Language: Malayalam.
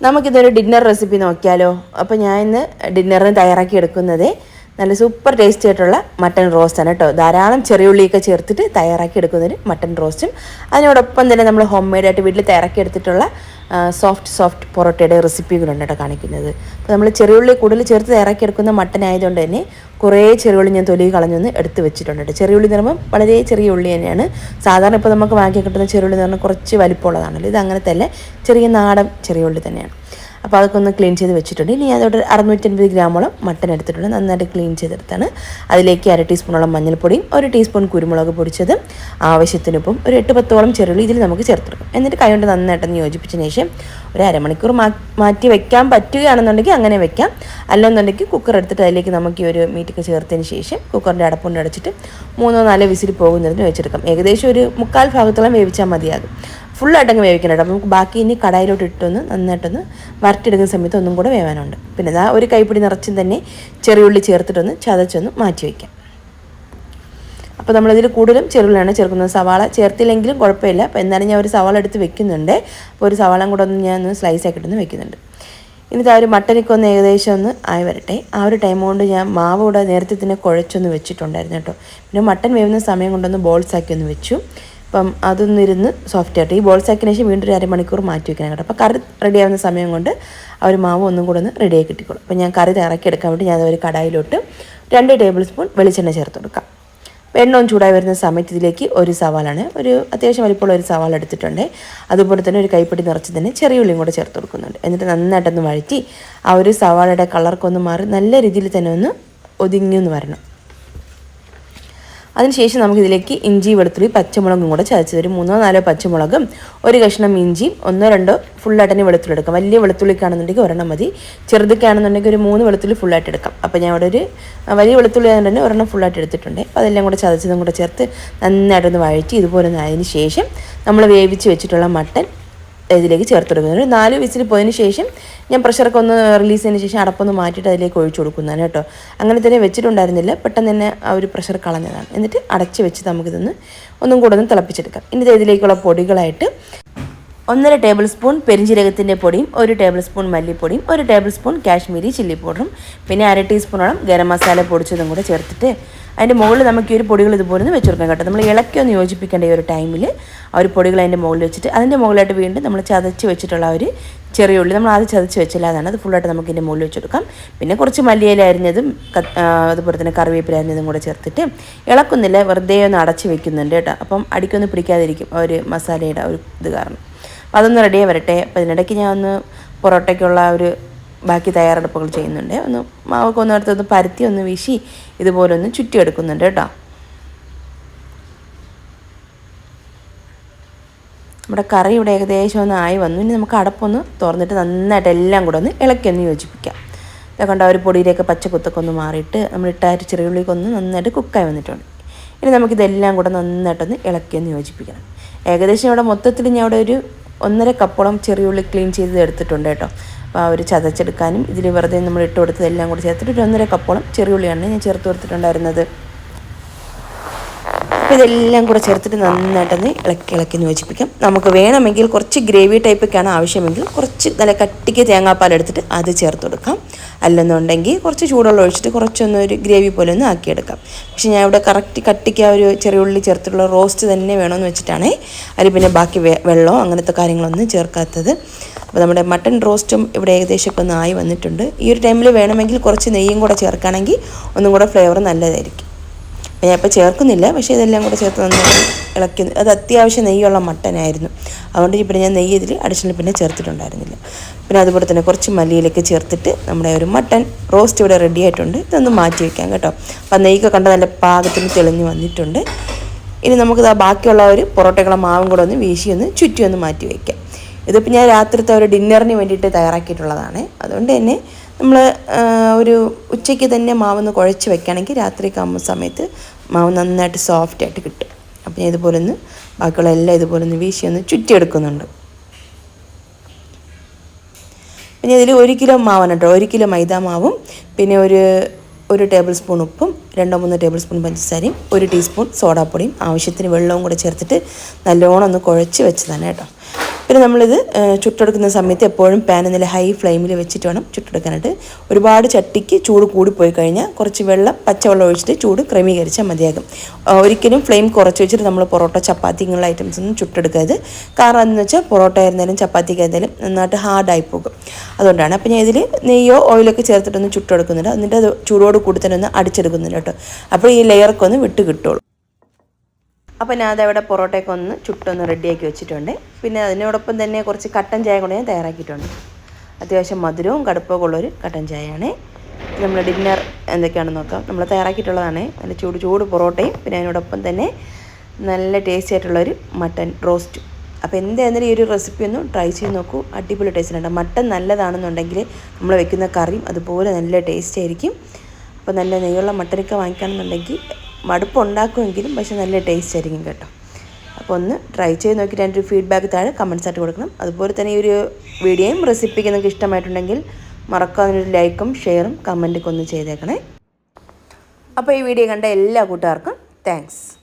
നമുക്കിതൊരു ഡിന്നർ റെസിപ്പി നോക്കിയാലോ? അപ്പോൾ ഞാൻ ഇന്ന് ഡിന്നറിന് തയ്യാറാക്കി എടുക്കുന്നത് നല്ല സൂപ്പർ ടേസ്റ്റി ആയിട്ടുള്ള മട്ടൺ റോസ്റ്റാണ് കേട്ടോ. ധാരാളം ചെറിയുള്ളിയൊക്കെ ചേർത്തിട്ട് തയ്യാറാക്കി എടുക്കുന്നൊരു മട്ടൺ റോസ്റ്റും അതിനോടൊപ്പം തന്നെ നമ്മൾ ഹോം മെയ്ഡായിട്ട് വീട്ടിൽ തയ്യാറാക്കി എടുത്തിട്ടുള്ള സോഫ്റ്റ് സോഫ്റ്റ് പൊറോട്ടയുടെ റെസിപ്പി കൂടെയാണ് കേട്ടോ കാണിക്കുന്നത്. അപ്പോൾ നമ്മൾ ചെറിയുള്ളി കൂടുതൽ ചേർത്ത് തയ്യാറാക്കി എടുക്കുന്ന മട്ടൻ ആയതുകൊണ്ട് തന്നെ കുറേ ചെറിയുള്ളി ഞാൻ തൊലി കളഞ്ഞൊന്ന് എടുത്ത് വെച്ചിട്ടുണ്ട് കേട്ടോ. ചെറിയുള്ളി എന്ന് പറയുമ്പോൾ വളരെ ചെറിയ ഉള്ളി തന്നെയാണ്. സാധാരണ ഇപ്പോൾ നമുക്ക് വാങ്ങി കിട്ടുന്ന ചെറിയുള്ളി എന്ന് പറഞ്ഞാൽ കുറച്ച് വലിപ്പമുള്ളതാണല്ലോ. ഇത് അങ്ങനെ തന്നെ ചെറിയ നാടൻ ചെറിയ ഉള്ളി തന്നെയാണ്. അപ്പോൾ അതൊക്കെ ഒന്ന് ക്ലീൻ ചെയ്ത് വെച്ചിട്ടുണ്ട്. ഇനി അതോടെ അറുന്നൂറ്റൻപത് ഗ്രാമോളം മട്ടൻ എടുത്തിട്ടുണ്ട്. നന്നായിട്ട് ക്ലീൻ ചെയ്തെടുത്താണ്. അതിലേക്ക് അര ടീസ്പൂണോളം മഞ്ഞൾപ്പൊടിയും ഒരു ടീസ്പൂൺ കുരുമുളക് പൊടിച്ചത് ആവശ്യത്തിനൊപ്പം ഒരു എട്ട് പത്തോളം ചെറുള്ളി ഇതിൽ നമുക്ക് ചേർത്തെടുക്കും എന്നിട്ട് കൈകൊണ്ട് നന്നായിട്ടൊന്ന് യോജിപ്പിച്ചതിന് ശേഷം ഒരു അരമണിക്കൂർ മാറ്റി വെക്കാൻ പറ്റുകയാണെന്നുണ്ടെങ്കിൽ അങ്ങനെ വെക്കാം. അല്ലെന്നുണ്ടെങ്കിൽ കുക്കർ എടുത്തിട്ട് അതിലേക്ക് നമുക്ക് ഈ ഒരു മീറ്റൊക്കെ ചേർത്തതിന് ശേഷം കുക്കറിന്റെ അടപ്പുണ്ട് അടച്ചിട്ട് മൂന്നോ നാലോ വിസിൽ പോകുന്നതിന് വെച്ചെടുക്കാം. ഏകദേശം ഒരു മുക്കാൽ ഭാഗത്തോളം വേവിച്ചാൽ മതിയാകും. ഫുള്ളായിട്ട് അങ്ങ് വേവിക്കണം കേട്ടോ. നമുക്ക് ബാക്കി ഇനി കടായിലോട്ട് ഇട്ടൊന്ന് നന്നായിട്ടൊന്ന് വരട്ടിയെടുക്കുന്ന സമയത്ത് ഒന്നും കൂടെ വേവാനുണ്ട്. പിന്നെ ഇതാ ഒരു കൈപ്പിടി നിറച്ചും തന്നെ ചെറിയുള്ളി ചേർത്തിട്ടൊന്ന് ചതച്ചൊന്ന് മാറ്റി വയ്ക്കാം അപ്പോൾ നമ്മളിതിൽ കൂടുതലും ചെറുള്ളിയാണ് ചേർക്കുന്നത്. സവാള ചേർത്തില്ലെങ്കിലും കുഴപ്പമില്ല. അപ്പോൾ എന്നാലും ഞാൻ ഒരു സവാള എടുത്ത് വെക്കുന്നുണ്ട്. അപ്പോൾ ഒരു സവാളം കൂടെ ഒന്ന് ഞാൻ ഒന്ന് സ്ലൈസ് ആക്കിയിട്ടൊന്ന് വെക്കുന്നുണ്ട്. ഇനി ആ ഒരു മട്ടനൊക്കെ ഒന്ന് ഏകദേശം ഒന്ന് ആയി വരട്ടെ. ആ ഒരു ടൈം കൊണ്ട് ഞാൻ മാവ് കൂടെ നേരത്തെ തന്നെ കുഴച്ചൊന്ന് വെച്ചിട്ടുണ്ടായിരുന്നു കേട്ടോ. പിന്നെ മട്ടൻ വേവുന്ന സമയം കൊണ്ടൊന്ന് ബോൾസാക്കി ഒന്ന് വെച്ചു. അപ്പം അതൊന്നിരുന്ന് സോഫ്റ്റ് ആയിട്ട്. ഈ ബോൾസ് ആക്കിയതിന് ശേഷം വീണ്ടും ഒരു അരമണിക്കൂർ മാറ്റി വെക്കണം കേട്ടോ. അപ്പോൾ കറി റെഡി ആവുന്ന സമയം കൊണ്ട് ആ ഒരു മാവ് ഒന്നും കൂടെ ഒന്ന് റെഡിയായി കിട്ടിക്കോളും. അപ്പോൾ ഞാൻ കറി തയ്യാറാക്കി എടുക്കാൻ വേണ്ടി ഞാൻ ഒരു കടായിലോട്ട് രണ്ട് ടേബിൾ സ്പൂൺ വെളിച്ചെണ്ണ ചേർത്ത് കൊടുക്കാം. എണ്ണ ഒന്ന് ചൂടായി വരുന്ന സമയത്ത് ഇതിലേക്ക് ഒരു സവാളാണ്. ഒരു അത്യാവശ്യം വലിപ്പമുള്ള ഒരു സവാള എടുത്തിട്ടുണ്ട്. അതുപോലെ തന്നെ ഒരു കൈപ്പിടി നിറച്ച് തന്നെ ചെറിയ ഉള്ളിയും കൂടെ ചേർത്ത് കൊടുക്കുന്നുണ്ട്. എന്നിട്ട് നന്നായിട്ടൊന്ന് വഴറ്റി ആ ഒരു സവാളയുടെ കളർക്കൊന്ന് മാറി നല്ല രീതിയിൽ തന്നെ ഒന്ന് ഒതുങ്ങി ഒന്ന് വരണം. അതിനുശേഷം നമുക്കിതിലേക്ക് ഇഞ്ചി വെളുത്തുള്ളി പച്ചമുളകും കൂടെ ചതച്ചത് ഒരു മൂന്നോ നാലോ പച്ചമുളകും ഒരു കഷ്ണം ഇഞ്ചിയും ഒന്നോ രണ്ടോ ഫുള്ളായിട്ട് തന്നെ വെളുത്തുള്ളി എടുക്കാം. വലിയ വെളുത്തുള്ളിക്കാണെന്നുണ്ടെങ്കിൽ ഒരെണ്ണം മതി. ചെറുതൊക്കെയാണെന്നുണ്ടെങ്കിൽ ഒരു മൂന്ന് വെളുത്തുള്ളി ഫുള്ളായിട്ട് എടുക്കാം. അപ്പോൾ ഞാൻ അവിടെ ഒരു വലിയ വെളുത്തുള്ളി തന്നെ ഒരെണ്ണം ഫുള്ളായിട്ട് എടുത്തിട്ടുണ്ട്. അപ്പോൾ അതെല്ലാം കൂടെ ചതച്ചതും കൂടെ ചേർത്ത് നന്നായിട്ടൊന്ന് വഴറ്റി ഇതുപോലെ ഒന്ന് അതിന് ശേഷം നമ്മൾ വേവിച്ച് വെച്ചിട്ടുള്ള മട്ടൻ ഇതിലേക്ക് ചേർത്ത് കൊടുക്കുന്നത് ഒരു നാല് വിസിൽ പോയതിന് ശേഷം ഞാൻ പ്രഷറൊക്കെ ഒന്ന് റിലീസ് ചെയ്തതിന് ശേഷം അടപ്പൊന്ന് മാറ്റിയിട്ട് അതിലേക്ക് ഒഴിച്ചു കൊടുക്കുന്നതാണ് കേട്ടോ. അങ്ങനെ തന്നെ വെച്ചിട്ടുണ്ടായിരുന്നില്ല. പെട്ടെന്ന് തന്നെ ആ ഒരു പ്രഷർ കളഞ്ഞതാണ്. എന്നിട്ട് അടച്ച് വെച്ച് നമുക്കിതൊന്ന് ഒന്നും കൂടെ ഒന്ന് തിളപ്പിച്ചെടുക്കാം. ഇനി ഇതിലേക്കുള്ള പൊടികളായിട്ട് ഒന്നര ടേബിൾ സ്പൂൺ പെരിഞ്ചീരകത്തിന്റെ പൊടിയും ഒരു ടേബിൾ സ്പൂൺ മല്ലിപ്പൊടിയും ഒരു ടേബിൾ സ്പൂൺ കാശ്മീരി ചില്ലി പൗഡറും പിന്നെ അര ടീസ്പൂണോളം ഗരം മസാല പൊടിച്ചതും കൂടെ ചേർത്തിട്ട് അതിന്റെ മുകളിൽ നമുക്ക് ഈ ഒരു പൊടികൾ ഇതുപോലെ ഒന്ന് വെച്ച് കേട്ടോ. നമ്മൾ ഇളക്കി ഒന്ന് യോജിപ്പിക്കേണ്ട ഈ ഒരു ടൈമിൽ ആ ഒരു പൊടികൾ അതിന്റെ മുകളിൽ വെച്ചിട്ട് അതിന്റെ മുകളിലായിട്ട് വീണ്ടും നമ്മൾ ചതച്ച് വെച്ചിട്ടുള്ള ഒരു ചെറിയ ഉള്ളി നമ്മൾ ആദ്യം ചതച്ച് വെച്ചില്ല അതാണ്. അത് ഫുള്ളായിട്ട് നമുക്ക് ഇതിന്റെ മുകളിൽ വെച്ചെടുക്കാം. പിന്നെ കുറച്ച് മല്ലിയില അരിഞ്ഞതും അതുപോലെ തന്നെ കറിവേപ്പില അരിഞ്ഞതും കൂടെ ചേർത്തിട്ട് ഇളക്കുന്നില്ല വെറുതെ ഒന്ന് അടച്ച് വെക്കുന്നുണ്ട് കേട്ടോ. അപ്പം അടിക്കൊന്ന് പിടിക്കാതിരിക്കും ഒരു മസാലയുടെ ഒരു ഇത് കാരണം. അപ്പം അതൊന്ന് റെഡിയായി വരട്ടെ. അപ്പം ഇതിനിടയ്ക്ക് ഞാൻ ഒന്ന് പൊറോട്ടയ്ക്കുള്ള ഒരു ബാക്കി തയ്യാറെടുപ്പുകൾ ചെയ്യുന്നുണ്ട്. ഒന്ന് മാവൊക്കെ ഒന്ന് എടുത്ത് ഒന്ന് പരത്തി ഒന്ന് വീശി ഇതുപോലെ ഒന്ന് ചുറ്റിയെടുക്കുന്നുണ്ട് കേട്ടോ. നമ്മുടെ കറി ഇവിടെ ഏകദേശം ഒന്ന് ആയി വന്നു. ഇനി നമുക്ക് അടപ്പൊന്ന് തുറന്നിട്ട് നന്നായിട്ട് എല്ലാം കൂടെ ഒന്ന് ഇളക്കി ഒന്ന് യോജിപ്പിക്കാം കണ്ട ഒരു പൊടിയിലേക്ക് പച്ചക്കുത്തൊക്കെ ഒന്ന് മാറിയിട്ട് നമ്മൾ ഇട്ടായിട്ട് ചെറിയുള്ളിലേക്ക് ഒന്ന് നന്നായിട്ട് കുക്കായി വന്നിട്ടുണ്ട്. ഇനി നമുക്കിതെല്ലാം കൂടെ നന്നായിട്ടൊന്ന് ഇളക്കി ഒന്ന് യോജിപ്പിക്കണം. ഏകദേശം ഇവിടെ മൊത്തത്തിൽ ഞാൻ ഇവിടെ ഒരു ഒന്നര കപ്പോളം ചെറിയുള്ളി ക്ലീൻ ചെയ്ത് എടുത്തിട്ടുണ്ട് കേട്ടോ. അപ്പോൾ ആ ഒരു ചതച്ചെടുക്കാനും ഇതിൽ വെറുതെ നമ്മൾ ഇട്ട് കൊടുത്തതെല്ലാം കൂടി ചേർത്തിട്ട് ഒരു ഒന്നര കപ്പോളം ചെറിയുള്ളിയാണ് ഞാൻ ചേർത്ത് കൊടുത്തിട്ടുണ്ടായിരുന്നത്. അപ്പോൾ ഇതെല്ലാം കൂടെ ചേർത്തിട്ട് നന്നായിട്ടൊന്ന് ഇളക്കി ഇളക്കി ഒന്ന് യോജിപ്പിക്കാം. നമുക്ക് വേണമെങ്കിൽ കുറച്ച് ഗ്രേവി ടൈപ്പൊക്കെയാണ് ആവശ്യമെങ്കിൽ കുറച്ച് നല്ല കട്ടിക്ക് തേങ്ങാപ്പാൽ എടുത്തിട്ട് അത് ചേർത്ത് കൊടുക്കാം. അല്ലെന്നുണ്ടെങ്കിൽ കുറച്ച് ചൂടുള്ള ഒഴിച്ചിട്ട് കുറച്ചൊന്ന് ഒരു ഗ്രേവി പോലെ ഒന്ന് ആക്കിയെടുക്കാം. പക്ഷെ ഞാൻ ഇവിടെ കറക്റ്റ് കട്ടിക്ക് ആ ഒരു ചെറിയ ഉള്ളി ചേർത്തിട്ടുള്ള റോസ്റ്റ് തന്നെ വേണമെന്ന് വെച്ചിട്ടാണ് അതിൽ പിന്നെ ബാക്കി വെള്ളം വെള്ളമോ അങ്ങനത്തെ കാര്യങ്ങളൊന്നും ചേർക്കാത്തത്. അപ്പോൾ നമ്മുടെ മട്ടൺ റോസ്റ്റും ഇവിടെ ഏകദേശമൊക്കെ ഒന്ന് ആയി വന്നിട്ടുണ്ട്. ഈ ഒരു ടൈമിൽ വേണമെങ്കിൽ കുറച്ച് നെയ്യും കൂടെ ചേർക്കുകയാണെങ്കിൽ ഒന്നും കൂടെ ഫ്ലേവർ നല്ലതായിരിക്കും. ഞാൻ ഇപ്പോൾ ചേർക്കുന്നില്ല പക്ഷേ ഇതെല്ലാം കൂടെ ചേർത്ത് നന്നായി ഇളക്കി അത് അത്യാവശ്യം നെയ്യുള്ള മട്ടനായിരുന്നു. അതുകൊണ്ട് ഇപ്പോൾ ഞാൻ നെയ്യ് ഇതിൽ അഡീഷണൽ പിന്നെ ചേർത്തിട്ടുണ്ടായിരുന്നില്ല. പിന്നെ അതുപോലെ തന്നെ കുറച്ച് മല്ലിയിലേക്ക് ചേർത്തിട്ട് നമ്മുടെ ഒരു മട്ടൻ റോസ്റ്റ് ഇവിടെ റെഡി ആയിട്ടുണ്ട്. ഇതൊന്ന് മാറ്റി വയ്ക്കാം കേട്ടോ. അപ്പം നെയ്യൊക്കെ കണ്ട നല്ല പാകത്തിന് തെളിഞ്ഞ് വന്നിട്ടുണ്ട്. ഇനി നമുക്കിത് ബാക്കിയുള്ള ഒരു പൊറോട്ടകളെ മാവും കൂടെ ഒന്ന് വീശി ഒന്ന് ചുറ്റി ഒന്ന് മാറ്റി വയ്ക്കാം ഇതിപ്പോൾ ഞാൻ രാത്രിത്തെ ഒരു ഡിന്നറിന് വേണ്ടിയിട്ട് തയ്യാറാക്കിയിട്ടുള്ളതാണ്. അതുകൊണ്ട് തന്നെ നമ്മൾ ഒരു ഉച്ചയ്ക്ക് തന്നെ മാവൊന്ന് കുഴച്ച് വെക്കുകയാണെങ്കിൽ രാത്രി ആകുമ്പോൾ സമയത്ത് മാവ് നന്നായിട്ട് സോഫ്റ്റ് ആയിട്ട് കിട്ടും. അപ്പോൾ ഞാൻ ഇതുപോലെ ഒന്ന് ബാക്കിയുള്ള എല്ലാം ഇതുപോലെ ഒന്ന് വീശി ഒന്ന് ചുറ്റിയെടുക്കുന്നുണ്ട്. പിന്നെ ഇതിൽ ഒരു കിലോ മാവാണ് കേട്ടോ. ഒരു കിലോ മൈദ മാവും പിന്നെ ഒരു ഒരു ടേബിൾ സ്പൂൺ ഉപ്പും രണ്ടോ മൂന്നോ ടേബിൾ സ്പൂൺ പഞ്ചസാരയും ഒരു ടീസ്പൂൺ സോഡാപ്പൊടിയും ആവശ്യത്തിന് വെള്ളവും കൂടെ ചേർത്തിട്ട് നല്ലോണം ഒന്ന് കുഴച്ച് വെച്ചതാണ് കേട്ടോ. പിന്നെ നമ്മളിത് ചുട്ടെടുക്കുന്ന സമയത്ത് എപ്പോഴും പാൻ നല്ല ഹൈ ഫ്ലെയിമിൽ വെച്ചിട്ട് വേണം ചുട്ടെടുക്കാനായിട്ട്. ഒരുപാട് ചട്ടിക്ക് ചൂട് കൂടിപ്പോയി കഴിഞ്ഞാൽ കുറച്ച് വെള്ളം പച്ചവെള്ളം ഒഴിച്ചിട്ട് ചൂട് ക്രമീകരിച്ചാൽ മതിയാകും. ഒരിക്കലും ഫ്ലെയിം കുറച്ച് വെച്ചിട്ട് നമ്മൾ പൊറോട്ട ചപ്പാത്തി ഇങ്ങനെയുള്ള ഐറ്റംസ് ഒന്നും ചുട്ടെടുക്കരുത്. കാരണം എന്ന് വെച്ചാൽ പൊറോട്ട ആയിരുന്നാലും ചപ്പാത്തിക്ക് ആയിരുന്നാലും നന്നായിട്ട് ഹാർഡായി പോകും. അതുകൊണ്ടാണ്. അപ്പോൾ ഞാൻ ഇതിൽ നെയ്യോ ഓയിലൊക്കെ ചേർത്തിട്ടൊന്ന് ചുട്ടെടുക്കുന്നുണ്ട്. എന്നിട്ട് അത് ചൂടോട് കൂടി തന്നെ ഒന്ന് അടിച്ചെടുക്കുന്നുണ്ട് കേട്ടോ. അപ്പോൾ ഈ ലെയറൊക്കെ ഒന്ന് വിട്ട് കിട്ടുള്ളൂ. അപ്പോൾ ഞാൻ അതവിടെ പൊറോട്ടയൊക്കെ ഒന്ന് ചുട്ടൊന്ന് റെഡിയാക്കി വെച്ചിട്ടുണ്ട്. പിന്നെ അതിനോടൊപ്പം തന്നെ കുറച്ച് കട്ടൻ ചായ കൂടെ ഞാൻ തയ്യാറാക്കിയിട്ടുണ്ട്. അത്യാവശ്യം മധുരവും കടുപ്പമൊക്കെ ഉള്ളൊരു കട്ടൻ ചായയാണ്. നമ്മൾ ഡിന്നർ എന്തൊക്കെയാണെന്ന് നോക്കാം. നമ്മൾ തയ്യാറാക്കിയിട്ടുള്ളതാണ്. നല്ല ചൂട് ചൂട് പൊറോട്ടയും പിന്നെ അതിനോടൊപ്പം തന്നെ നല്ല ടേസ്റ്റി ആയിട്ടുള്ളൊരു മട്ടൻ റോസ്റ്റും അപ്പോൾ എന്തായിരുന്നാലും ഈ ഒരു റെസിപ്പി ഒന്ന് ട്രൈ ചെയ്ത് നോക്കൂ. അടിപൊളി ടേസ്റ്റ് ഉണ്ട് മട്ടൻ നല്ലതാണെന്നുണ്ടെങ്കിൽ നമ്മൾ വെക്കുന്ന കറിയും അതുപോലെ നല്ല ടേസ്റ്റ് ആയിരിക്കും. അപ്പോൾ നല്ല നെയ്യുള്ള മട്ടനൊക്കെ വാങ്ങിക്കുകയാണെന്നുണ്ടെങ്കിൽ മടുപ്പുണ്ടാക്കുമെങ്കിലും പക്ഷെ നല്ല ടേസ്റ്റ് ആയിരിക്കും കേട്ടോ. അപ്പോൾ ഒന്ന് ട്രൈ ചെയ്ത് നോക്കിയിട്ട് എന്റെ ഒരു ഫീഡ്ബാക്ക് താഴെ കമൻസ് ആയിട്ട് കൊടുക്കണം. അതുപോലെ തന്നെ ഈ ഒരു വീഡിയോയും റെസിപ്പിക്ക് നിങ്ങൾക്ക് ഇഷ്ടമായിട്ടുണ്ടെങ്കിൽ മറക്കാതെ ഒരു ലൈക്കും ഷെയറും കമന്റൊക്കെ ഒന്ന് ചെയ്തേക്കണേ. അപ്പോൾ ഈ വീഡിയോ കണ്ട എല്ലാ കൂട്ടുകാർക്കും താങ്ക്സ്